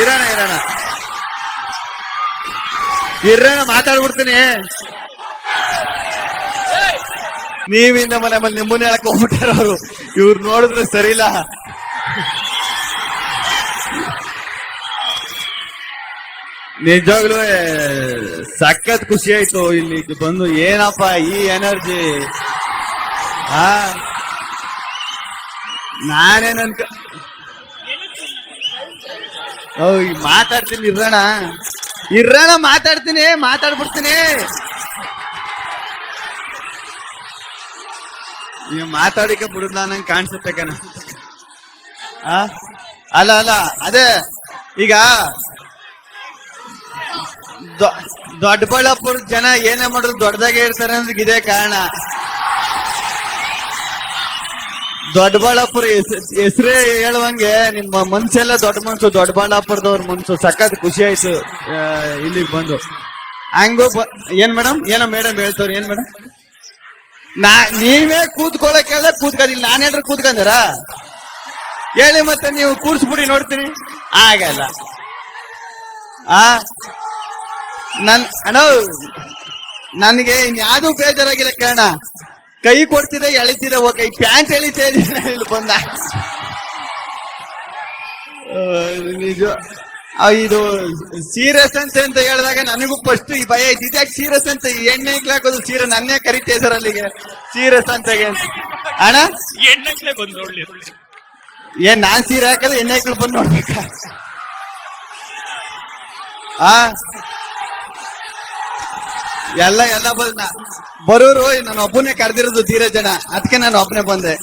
ಇರೋಣ ಇರೋಣ. ಇರೋಣ, ಮಾತಾಡ್ಬಿಡ್ತೀನಿ. ನೀವಿಂದ ಮನೆ ಮೇಲೆ ನಿಮ್ಮನ್ನ ಹೇಳಕ್ ಹೋಗ್ಬಿಟ್ಟಾರ ಅವರು. ಇವ್ರು ನೋಡಿದ್ರೆ ಸರಿ ಇಲ್ಲ ನಿಜವಾಗ್ಲೂ ಸಖತ್ ಖುಷಿ ಆಯ್ತು ಇಲ್ಲಿ ಬಂದು. ಏನಪ್ಪ ಈ ಎನರ್ಜಿ? ಆ? ನಾನೇನ್ ಮಾತಾಡ್ತೀನಿ, ಇರೋಣ. ಇರೋಣ, ಮಾತಾಡ್ತೀನಿ, ಮಾತಾಡ್ಬಿಡ್ತೀನಿ. ನೀವು ಮಾತಾಡಿಕೆ ಬಿಡುದ ನಂಗೆ ಕಾಣಿಸುತ್ತೆ ಕಣ? ಅಲ್ಲ ಅಲ್ಲ, ಅದೇ, ಈಗ ದೊಡ್ಡಬಳ್ಳಾಪುರ ಜನ ಏನೇ ಮಾಡಿದ್ರು ದೊಡ್ಡದಾಗೆ ಇರ್ತಾರೆ ಅಂದ್ರೆ ಇದೇ ಕಾರಣ. ದೊಡ್ಡಬಳ್ಳಾಪುರ ಹೆಸರೇ ಹೇಳುವಂಗೆ ನಿಮ್ಮ ಮನ್ಸೆಲ್ಲ ದೊಡ್ಡ ಮನ್ಸು, ದೊಡ್ಡಬಳ್ಳಾಪುರದವ್ರ ಮನ್ಸು. ಸಖತ್ ಖುಷಿ ಆಯ್ತು ಇಲ್ಲಿಗೆ ಬಂದು. ಹಂಗು ಏನ್ ಮೇಡಮ್? ಏನೋ ಮೇಡಮ್ ಹೇಳ್ತವ್ರಿ, ಏನ್ ಮೇಡಮ್? ನಾ, ನೀವೇ ಕೂತ್ಕೊಳ್ಳಕ್ ಹೇಳ್ದೆ ಕೂತ್ಕೊಂಡಿಲ್ಲ ನಾನೇನ್ರ ಕೂತ್ಕೊಂಡಾರ ಹೇಳಿ ಮತ್ತೆ ನೀವು ಕೂರ್ಸ್ಬಿಡಿ, ನೋಡ್ತೀನಿ. ಆಗಲ್ಲ ಆ? ನನ್, ಅಣ್ಣ, ನನಗೆ ಇನ್ಯಾವುದೂ ಬೇಜಾರಾಗಿಲ್ಲ ಕೇಳೋಣ ಕೈ ಕೊಡ್ತಿದೆ ಎಳಿತಿದೆ ಓ ಕೈ ಪ್ಯಾಂಟ್ ಎಳಿತಾ ಇದ್ದೀನಿ ಇಲ್ಲಿ ಬಂದ. ನಿಜ. ಇದು ಸೀರಿಯಸ್ ಅಂತ ಅಂತ ಹೇಳಿದಾಗ ನನಗೂ ಫಸ್ಟ್ ಈ ಭಯ ಐತಿ ಇದ್ಯಾಕೆ ಸೀರಿಯಸ್ ಅಂತ? ಈ ಎಣ್ಣೆ ಹಾಕೋದು ಸೀರೆ ನನ್ನೇ ಕರಿತೆ ಸರ್ ಅಲ್ಲಿಗೆ. ಸೀರಿಯಸ್ ಅಂತ ಅಣ್ಣ? ಎಣ್ಣೆ ಬಂದು ಏನ್ ನಾನ್ ಸೀರೆ ಹಾಕೋದು ಎಣ್ಣೆ ಹಾಕಲು ಬಂದು ನೋಡ್ಬೇಕ. ಆ? ಎಲ್ಲ ಎಲ್ಲ ಬಂದ ಬರೋರು ನಾನು ಒಬ್ಬನೇ ಕರೆದಿರೋದು ಧೀರ ಜನ ಅದಕ್ಕೆ ನಾನು ಒಬ್ಬನೇ ಬಂದೆ.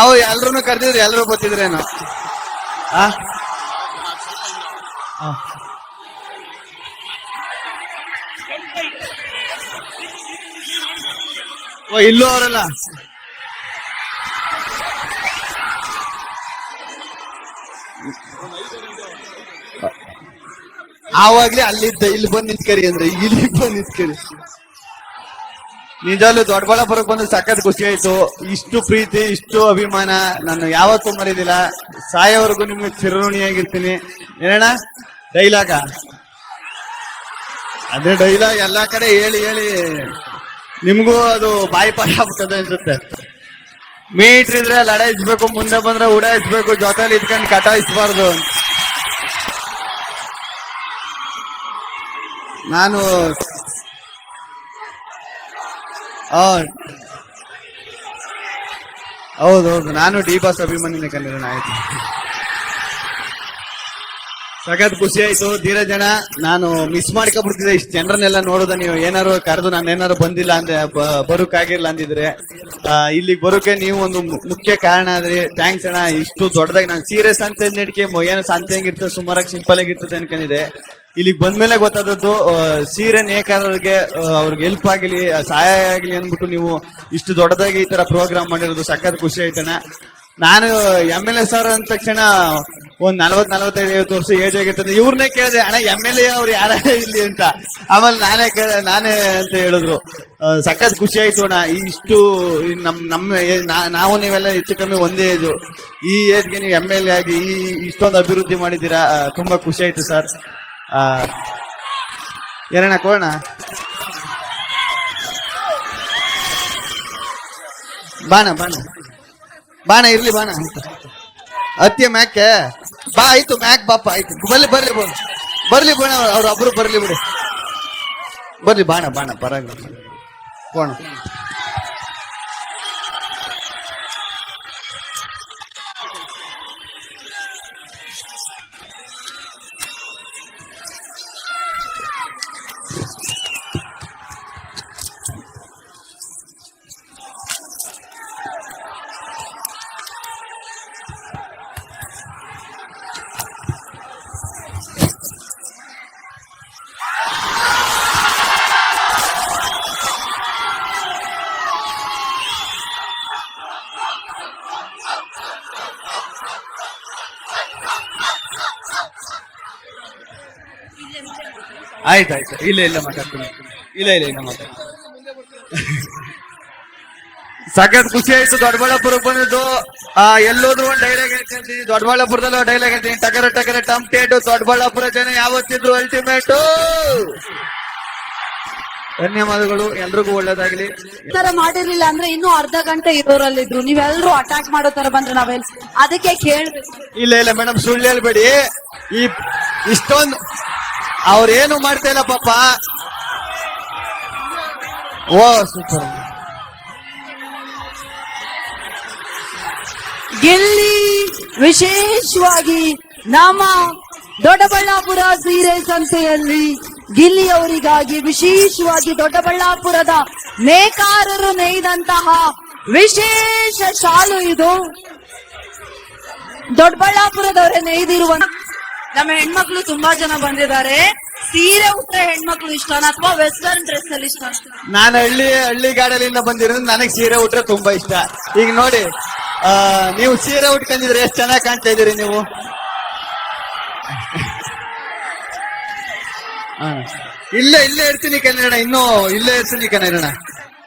ಅವು ಎಲ್ರು ಕರೆದಿದ್ರು ಎಲ್ಲರೂ ಗೊತ್ತಿದ್ರೇನು. ಓ, ಇಲ್ಲೂ ಅವರಲ್ಲ. ಆವಾಗ್ಲೇ ಅಲ್ಲಿದ್ದ, ಇಲ್ಲಿ ಬಂದ್ ನಿಂತ್ಕರಿ ಅಂದ್ರೆ ಇಲ್ಲಿ ಬಂದ್ ನಿಂತ್ಕರಿ. ನಿಜಾಲು ದೊಡ್ಡಬಳ್ಳಾಪುರಕ್ಕೆ ಬಂದು ಸಖತ್ ಖುಷಿ ಆಯ್ತು. ಇಷ್ಟು ಪ್ರೀತಿ, ಇಷ್ಟು ಅಭಿಮಾನ. ನಾನು ಯಾವತ್ತೂ ಮರೀದಿಲ್ಲ. ಸಾಯೋವರೆಗೂ ನಿಮ್ಗೆ ಚಿರಋಣಿಯಾಗಿರ್ತೀನಿ. ಏನಣ್ಣ? ಡೈಲಾಗ? ಅದೇ ಡೈಲಾಗ್ ಎಲ್ಲಾ ಕಡೆ ಹೇಳಿ ಹೇಳಿ. ನಿಮಗೂ ಅದು ಬಾಯಿ ಪಾಠ ಆಗ್ತದೆ ಅನ್ಸುತ್ತೆ. ಮೀಟ್ರ್ ಇದ್ರೆ ಲಡಾಯಿಸ್ಬೇಕು ಮುಂದೆ ಬಂದ್ರೆ ಉಡಾಯಿಸ್ಬೇಕು ಜೊತೆಲಿ ಇದ್ಕೊಂಡು ಕಟಾಯಿಸ್ಬಾರ್ದು. ನಾನು ಆ, ಹೌದೌದು ನಾನು ಡಿ ಬಾಸ್ ಅಭಿಮಾನಿನೇ ಕನ್ನಡ ಆಯ್ತು ಸಖತ್ ಖುಷಿ ಆಯ್ತು. ಧೀರಜನ ನಾನು ಮಿಸ್ ಮಾಡ್ಕೊಬಿಡ್ತಿದ್ದೆ ಇಷ್ಟು ಜನರನ್ನೆಲ್ಲ ನೋಡೋದ ನೀವು. ಏನಾರು ಕರೆದು ನಾನು ಏನಾರು ಬಂದಿಲ್ಲ ಅಂದ್ರೆ, ಬ- ಬರೋಕ್ಕಾಗಿರ್ಲ ಅಂದಿದ್ರೆ. ಇಲ್ಲಿ ಬರೋಕೆ ನೀವು ಒಂದು ಮುಖ್ಯ ಕಾರಣ ಆದ್ರಿ ಥ್ಯಾಂಕ್ಸ್ ಅಣ್ಣ. ಇಷ್ಟು ದೊಡ್ಡದಾಗಿ ನಾನು ಸೀರಿಯಸ್ ಅಂತ ನಡಿಕೆ ಏನೋ ಸಂತೆ ಹೆಂಗಿರ್ತದೆ, ಸುಮಾರಾಗಿ ಸಿಂಪಲ್ ಆಗಿರ್ತದೆ ಅನ್ಕೊಂಡಿದೆ ಇಲ್ಲಿಗೆ ಬಂದ್ಮೇಲೆ ಗೊತ್ತಾದದ್ದು ಸೀರೆ ನೇಕಾರರಿಗೆ ಅವ್ರಿಗೆ ಹೆಲ್ಪ್ ಆಗಲಿ ಸಹಾಯ ಆಗಲಿ ಅಂದ್ಬಿಟ್ಟು ನೀವು ಇಷ್ಟು ದೊಡ್ಡದಾಗಿ ಈ ತರ ಪ್ರೋಗ್ರಾಮ್ ಮಾಡಿರೋದು ಸಖತ್ ಖುಷಿ ಆಯ್ತಣ್ಣ. ನಾನು ಎಂ ಎಲ್ ಎ ಸರ್ ಅಂದ ತಕ್ಷಣ ಒಂದ್ ನಲ್ವತ್ ನಲ್ವತ್ತೈದು ಐವತ್ತು ವರ್ಷ ಏಜ್ ಆಗಿರ್ತದೆ ಇವ್ರನ್ನೇ ಕೇಳಿದೆ, ಅಣ್ಣ ಎಂ ಎಲ್ ಎ ಅವ್ರು ಯಾರ ಇಲ್ಲಿ ಅಂತ. ಆಮೇಲೆ ನಾನೇ ಕೇಳ ನಾನೇ ಅಂತ ಹೇಳಿದ್ರು. ಸಖತ್ ಖುಷಿ ಆಯ್ತು ಅಣ್ಣ. ಇಷ್ಟು ನಮ್ ನಮ್ಮ ನಾವು ನೀವೆಲ್ಲ ಹೆಚ್ಚು ಕಮ್ಮಿ ಒಂದೇ ಏಜು ಈ ಏಜ್ಗೆ ನೀವು ಎಂ ಎಲ್ ಎ ಆಗಿ ಈ, ಇಷ್ಟೊಂದು ಅಭಿವೃದ್ಧಿ ಮಾಡಿದ್ದೀರಾ? ತುಂಬಾ ಖುಷಿ ಆಯ್ತು ಸರ್ ಏನಣ್ಣ ಕೋಣ ಬಾಣ ಬಾಣ. ಬಾಣ, ಇರ್ಲಿ ಬಾಣ ಅಂತ. ಹತ್ಯೆ ಮ್ಯಾಕೆ ಬಾ, ಆಯ್ತು ಮ್ಯಾಕ್ ಬಾಪ, ಆಯ್ತು. ಬರ್ಲಿ ಬರ್ಲಿ ಬರ್ಲಿ ಬರ್ಲಿ ಬಾಣ ಅವ್ರ ಒಬ್ರು ಬರ್ಲಿ ಬಿಡಿ. ಬರ್ಲಿ, ಬಾಣ ಬಾಣ ಪರಂಗ ಕೋಣ ಆಯ್ತು ಆಯ್ತು. ಇಲ್ಲ ಇಲ್ಲ ಮಾತಾಡ್ತೀನಿ. ಇಲ್ಲ ಇಲ್ಲ ಇಲ್ಲ ಮಾತಾಡ್ತೀನಿ. ಸಖತ್ ಖುಷಿ ಆಯ್ತು ದೊಡ್ಡಬಳ್ಳಾಪುರಕ್ಕೆ ಬಂದಿದ್ದು. ಆ ಎಲ್ಲೋದ್ರು ಒಂದು ಡೈಲಾಗ್ ಹೇಳ್ತೀನಿ ದೊಡ್ಡಬಳ್ಳಾಪುರದಲ್ಲಿ ಒಂದ್ ಡೈಲಾಗ್ ಹೇಳ್ತೀನಿ. ಟಗರ ಟಗರ ಟಮ್ಟೇಟು ದೊಡ್ಡಬಳ್ಳಾಪುರ ಜನ ಯಾವತ್ತಿದ್ರು ಅಲ್ಟಿಮೇಟು ಧನ್ಯವಾದಗಳು. ಎಲ್ರಿಗೂ ಒಳ್ಳೇದಾಗ್ಲಿ. ಈ ತರ ಮಾಡಿರ್ಲಿಲ್ಲ ಅಂದ್ರೆ ಇನ್ನೂ ಅರ್ಧ ಗಂಟೆ ಇರೋರಲ್ಲಿದ್ರು. ನೀವೆಲ್ಲರೂ ಅಟ್ಯಾಕ್ ಮಾಡೋ ತರ ಬಂದ್ರೆ ನಾವೆಲ್ ಅದಕ್ಕೆ ಕೇಳ್ಬೇಕು. ಇಲ್ಲ ಇಲ್ಲ ಮೇಡಮ್ ಸುಳ್ಳು ಹೇಳ್ಬೇಡಿ. ಈ ಇಷ್ಟೊಂದು ಅವ್ರೇನು ಮಾಡ್ತಾ ಇಲ್ಲ ಪಾಪ. ಓ, ಸೂಪರ್. ಗೆಲ್ಲಿ ವಿಶೇಷವಾಗಿ ನಮ್ಮ ದೊಡ್ಡಬಳ್ಳಾಪುರ ಸೀರೆ ಸಂತೆಯಲ್ಲಿ ಗಿಲ್ಲಿ ಅವರಿಗಾಗಿ ವಿಶೇಷವಾಗಿ ದೊಡ್ಡಬಳ್ಳಾಪುರದ ನೇಕಾರರು ನೇಯ್ದಂತಹ ವಿಶೇಷ ಶಾಲು ಇದು. ದೊಡ್ಡಬಳ್ಳಾಪುರದವರೇ ನೇಯ್ದಿರುವ ನಮ್ಮ ಹೆಣ್ಮಕ್ಳು ತುಂಬಾ ಜನ ಬಂದಿದ್ದಾರೆ. ಸೀರೆ ಉಟ್ರೆ ಹೆಣ್ಮಕ್ಳು ಇಷ್ಟನಾ ಅಥವಾ ವೆಸ್ಟರ್ನ್ ಡ್ರೆಸ್ ಅಲ್ಲಿ ಇಷ್ಟ ನಾನು ಹಳ್ಳಿ ಹಳ್ಳಿ ಗಾಡಲಿಂದ ಬಂದಿರೋದು ನನಗೆ ಸೀರೆ ಉಟ್ರೆ ತುಂಬಾ ಇಷ್ಟ. ಈಗ ನೋಡಿ ಆ, ನೀವು ಸೀರೆ ಉಟ್ಕೊಂಡಿದ್ರೆ ಎಷ್ಟು ಚೆನ್ನಾಗಿ ಕಾಣ್ತಾ ಇದ್ದೀರಿ ನೀವು. ಇಲ್ಲೇ ಇಲ್ಲೇ ಇರ್ತೀನಿ ಕನ್ನಡ ಇನ್ನು ಇಲ್ಲೇ ಇರ್ತೀನಿ ಕನ್ನಡ